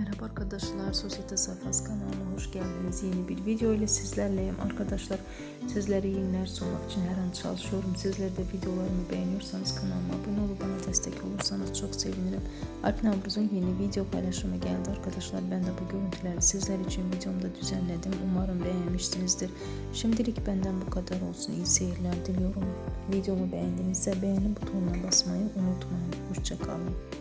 Merhaba arkadaşlar, Sosyete Sayfası kanalına hoş geldiniz. Yeni bir video ile sizlerleyim arkadaşlar. Sizlere yeniler sunmak için her an çalışıyorum. Sizler de videolarımı beğeniyorsanız kanalıma abone olup bana destek olursanız çok sevinirim. Alp Navruz'un yeni video paylaşımı geldi arkadaşlar. Ben de bu görüntüleri sizler için videomda düzenledim. Umarım beğenmişsinizdir. Şimdilik benden bu kadar olsun. İyi seyirler diliyorum. Videomu beğendiğinizde beğeni butonuna basmayı unutmayın. Hoşçakalın.